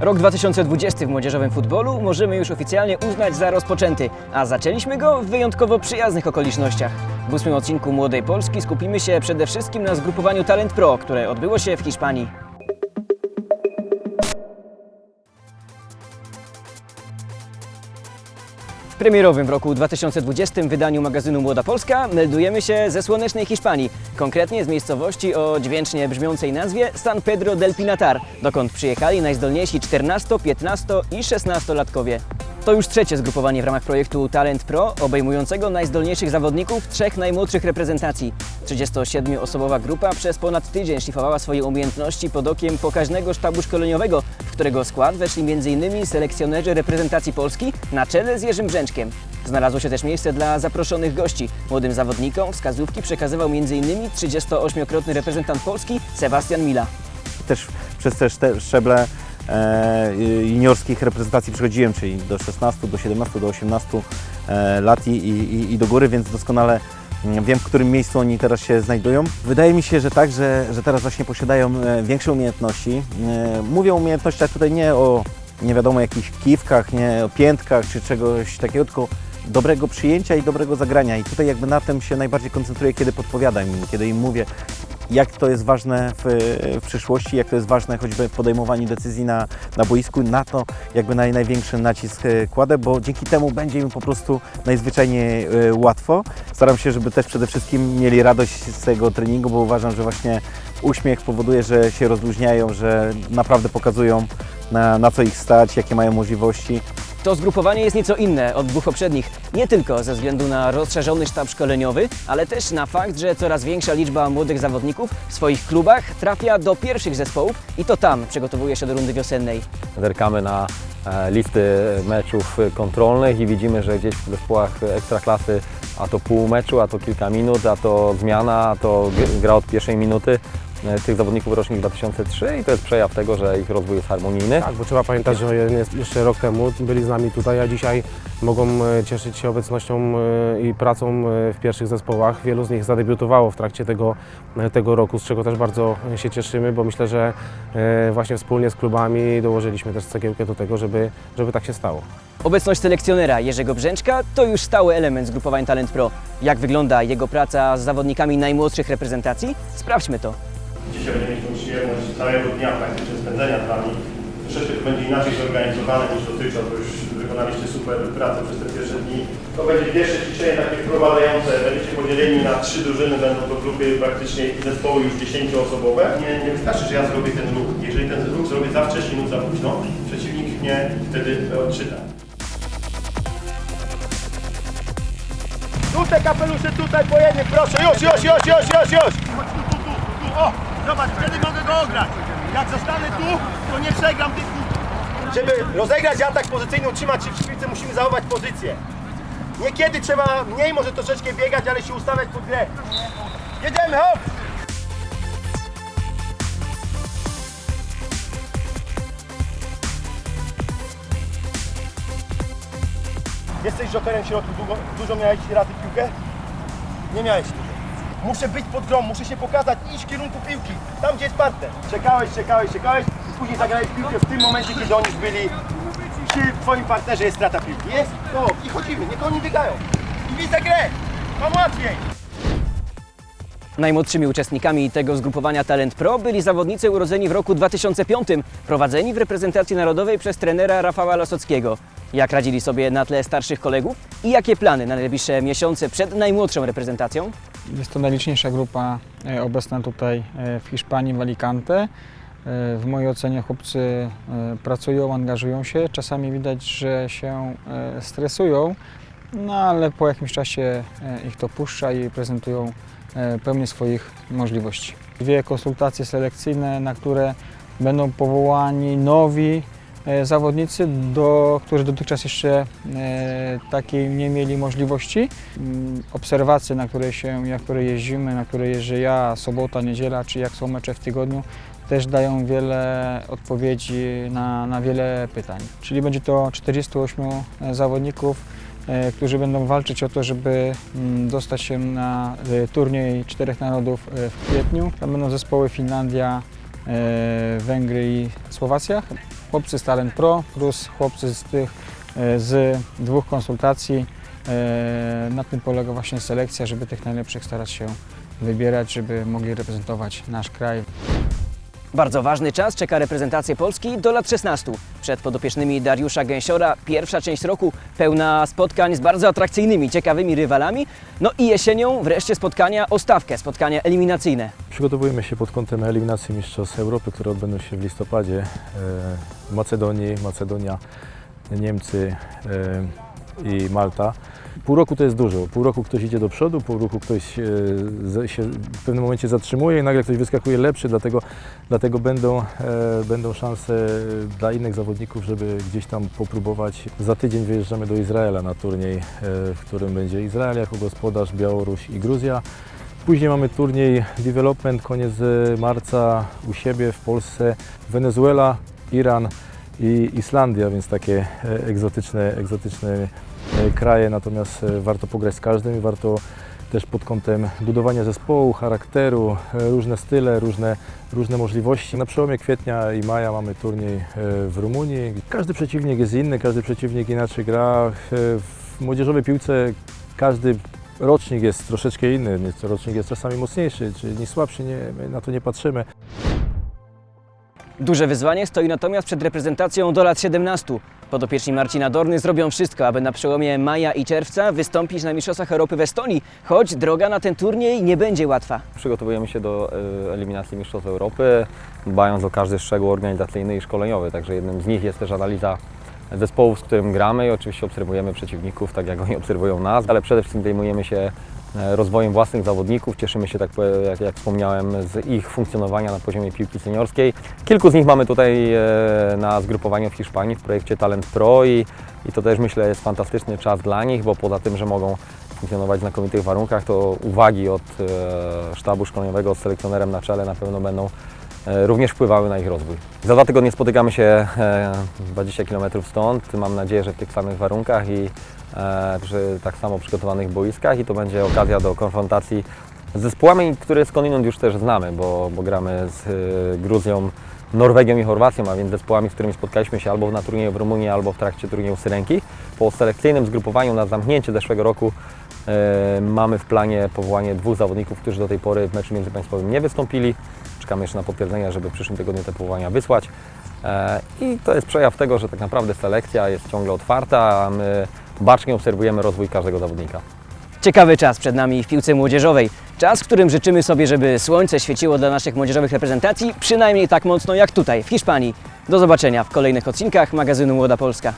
Rok 2020 w młodzieżowym futbolu możemy już oficjalnie uznać za rozpoczęty, a zaczęliśmy go w wyjątkowo przyjaznych okolicznościach. W ósmym odcinku Młodej Polski skupimy się przede wszystkim na zgrupowaniu Talent Pro, które odbyło się w Hiszpanii. W premierowym w roku 2020 wydaniu magazynu Młoda Polska meldujemy się ze słonecznej Hiszpanii, konkretnie z miejscowości o dźwięcznie brzmiącej nazwie San Pedro del Pinatar, dokąd przyjechali najzdolniejsi 14, 15 i 16-latkowie. To już trzecie zgrupowanie w ramach projektu Talent Pro, obejmującego najzdolniejszych zawodników trzech najmłodszych reprezentacji. 37-osobowa grupa przez ponad tydzień szlifowała swoje umiejętności pod okiem pokaźnego sztabu szkoleniowego, w którego skład weszli m.in. selekcjonerzy reprezentacji Polski na czele z Jerzym Brzęczkiem. Znalazło się też miejsce dla zaproszonych gości. Młodym zawodnikom wskazówki przekazywał m.in. 38-krotny reprezentant Polski Sebastian Mila. też przez te szczeble juniorskich reprezentacji przychodziłem, czyli do 16, do 17, do 18 e, lat i, i, i do góry, więc doskonale mm, wiem, w którym miejscu oni teraz się znajdują. Wydaje mi się, że tak, że, że teraz właśnie posiadają e, większe umiejętności. E, mówię o umiejętnościach tutaj nie o nie wiadomo jakichś kiwkach, nie o piętkach czy czegoś takiego, tylko dobrego przyjęcia i dobrego zagrania. I tutaj jakby na tym się najbardziej koncentruję, kiedy podpowiadam im, kiedy im mówię, jak to jest ważne w, w przyszłości, jak to jest ważne choćby w podejmowaniu decyzji na, na boisku, na to jakby naj, największy nacisk e, kładę, bo dzięki temu będzie im po prostu najzwyczajniej e, łatwo. Staram się, żeby też przede wszystkim mieli radość z tego treningu, bo uważam, że właśnie uśmiech powoduje, że się rozluźniają, że naprawdę pokazują na, na co ich stać, jakie mają możliwości. To zgrupowanie jest nieco inne od dwóch poprzednich, nie tylko ze względu na rozszerzony sztab szkoleniowy, ale też na fakt, że coraz większa liczba młodych zawodników w swoich klubach trafia do pierwszych zespołów i to tam przygotowuje się do rundy wiosennej. Zerkamy na e, listy meczów kontrolnych i widzimy, że gdzieś w zespołach ekstraklasy a to pół meczu, a to kilka minut, a to zmiana, a to gra od pierwszej minuty tych zawodników rocznik 2003 i to jest przejaw tego, że ich rozwój jest harmonijny. Tak, bo trzeba pamiętać, że je- jeszcze rok temu byli z nami tutaj, a dzisiaj mogą e, cieszyć się obecnością e, i pracą e, w pierwszych zespołach. Wielu z nich zadebiutowało w trakcie tego, e, tego roku, z czego też bardzo się cieszymy, bo myślę, że e, właśnie wspólnie z klubami dołożyliśmy też cegiełkę do tego, żeby, żeby tak się stało. Obecność selekcjonera Jerzego Brzęczka to już stały element zgrupowań Talent Pro. Jak wygląda jego praca z zawodnikami najmłodszych reprezentacji? Sprawdźmy to. Dzisiaj będziemy mieć tą przyjemność całego dnia praktycznie spędzenia z Wami. Troszeczkę to będzie inaczej zorganizowane niż dotychczas, bo już wykonaliście super pracę przez te pierwsze dni. To będzie pierwsze ćwiczenie takie wprowadzające. Będziecie podzieleni na trzy drużyny, będą to grupy praktycznie zespoły już dziesięcioosobowe. Nie, nie wystarczy, że ja zrobię ten ruch. Jeżeli ten ruch zrobię za wcześnie lub za późno, przeciwnik mnie wtedy odczyta. Tutaj kapelusze, tutaj pojemnie, proszę, już, już, już, już, już, już! O, zobacz, wtedy mogę go ograć. Jak zostanę tu, to nie przegram tych Żeby rozegrać atak pozycyjny, utrzymać się w piłce, musimy zachować pozycję. Niekiedy trzeba mniej, może troszeczkę biegać, ale się ustawiać pod grę. Jedziemy, hop! Jesteś jokerem w środku, długo, dużo miałeś razy piłkę? Nie miałeś dużo. Muszę być pod grą, muszę się pokazać, iść w kierunku piłki, tam gdzie jest partner. Czekałeś, czekałeś, czekałeś i później zagrałeś piłkę w tym momencie, kiedy oni już byli przy twoim partnerze jest strata piłki. Jest? To i chodzimy, niech oni biegają. I widzę grę, mam łatwiej. Najmłodszymi uczestnikami tego zgrupowania Talent Pro byli zawodnicy urodzeni w roku 2005, prowadzeni w reprezentacji narodowej przez trenera Rafała Lasockiego. Jak radzili sobie na tle starszych kolegów i jakie plany na najbliższe miesiące przed najmłodszą reprezentacją? Jest to najliczniejsza grupa e, obecna tutaj e, w Hiszpanii, w Alicante. E, W mojej ocenie chłopcy pracują, angażują się. Czasami widać, że się stresują, no ale po jakimś czasie ich to puszcza i prezentują pełnię swoich możliwości. Dwie konsultacje selekcyjne, na które będą powołani nowi zawodnicy, do, którzy dotychczas jeszcze e, takiej nie mieli możliwości. Mm, Obserwacje, na które, się, na które jeździmy, na które jeżdżę ja, sobota, niedziela, czy jak są mecze w tygodniu, też dają wiele odpowiedzi na, na wiele pytań. Czyli będzie to 48 zawodników, e, którzy będą walczyć o to, żeby mm, dostać się na e, turniej Czterech Narodów e, w kwietniu. Tam będą zespoły Finlandia, e, Węgry i Słowacja. Chłopcy z Talent Pro plus chłopcy z tych e, z dwóch konsultacji. E, Na tym polega właśnie selekcja, żeby tych najlepszych starać się wybierać, żeby mogli reprezentować nasz kraj. Bardzo ważny czas czeka reprezentację Polski do lat 16. Przed podopiecznymi Dariusza Gęsiora pierwsza część roku pełna spotkań z bardzo atrakcyjnymi, ciekawymi rywalami. No i jesienią wreszcie spotkania o stawkę, spotkania eliminacyjne. Przygotowujemy się pod kątem eliminacji Mistrzostw Europy, które odbędą się w listopadzie e, w Macedonii, Macedonia, Niemcy e, i Malta. Pół roku to jest dużo. Pół roku ktoś idzie do przodu, pół roku ktoś e, się w pewnym momencie zatrzymuje i nagle ktoś wyskakuje lepszy, dlatego, dlatego będą, e, będą szanse dla innych zawodników, żeby gdzieś tam popróbować. Za tydzień wyjeżdżamy do Izraela na turniej, e, w którym będzie Izrael jako gospodarz, Białoruś i Gruzja. Później mamy turniej Development, koniec e, marca u siebie w Polsce, Wenezuela, Iran i Islandia, więc takie e, egzotyczne, egzotyczne e, kraje, natomiast e, warto pograć z każdym i warto też pod kątem budowania zespołu, charakteru, e, różne style, różne, różne możliwości. Na przełomie kwietnia i maja mamy turniej e, w Rumunii. Każdy przeciwnik jest inny, każdy przeciwnik inaczej gra. E, W młodzieżowej piłce każdy rocznik jest troszeczkę inny, rocznik jest czasami mocniejszy, czy nie słabszy, nie, na to nie patrzymy. Duże wyzwanie stoi natomiast przed reprezentacją do lat 17. Podopieczni Marcina Dorny zrobią wszystko, aby na przełomie maja i czerwca wystąpić na Mistrzostwach Europy w Estonii, choć droga na ten turniej nie będzie łatwa. Przygotowujemy się do e, eliminacji Mistrzostw Europy, dbając o każdy szczegół organizacyjny i szkoleniowy. Także jednym z nich jest też analiza zespołów, z którym gramy i oczywiście obserwujemy przeciwników, tak jak oni obserwują nas, ale przede wszystkim zajmujemy się rozwojem własnych zawodników. Cieszymy się, tak jak, jak wspomniałem, z ich funkcjonowania na poziomie piłki seniorskiej. Kilku z nich mamy tutaj e, na zgrupowaniu w Hiszpanii w projekcie Talent Pro i, i to też myślę jest fantastyczny czas dla nich, bo poza tym, że mogą funkcjonować w znakomitych warunkach, to uwagi od e, sztabu szkoleniowego z selekcjonerem na czele na pewno będą e, również wpływały na ich rozwój. Za dwa tygodnie spotykamy się e, 20 km stąd. Mam nadzieję, że w tych samych warunkach i e, przy tak samo przygotowanych boiskach i to będzie okazja do konfrontacji z zespołami, które skądinąd już też znamy, bo, bo gramy z e, Gruzją, Norwegią i Chorwacją, a więc zespołami, z którymi spotkaliśmy się albo na turnieju w Rumunii, albo w trakcie turnieju Syrenki. Po selekcyjnym zgrupowaniu na zamknięcie zeszłego roku e, mamy w planie powołanie dwóch zawodników, którzy do tej pory w meczu międzypaństwowym nie wystąpili. Czekamy jeszcze na potwierdzenia, żeby w przyszłym tygodniu te powołania wysłać. E, I to jest przejaw tego, że tak naprawdę selekcja jest ciągle otwarta, a my bacznie obserwujemy rozwój każdego zawodnika. Ciekawy czas przed nami w piłce młodzieżowej. Czas, w którym życzymy sobie, żeby słońce świeciło dla naszych młodzieżowych reprezentacji, przynajmniej tak mocno jak tutaj, w Hiszpanii. Do zobaczenia w kolejnych odcinkach magazynu Młoda Polska.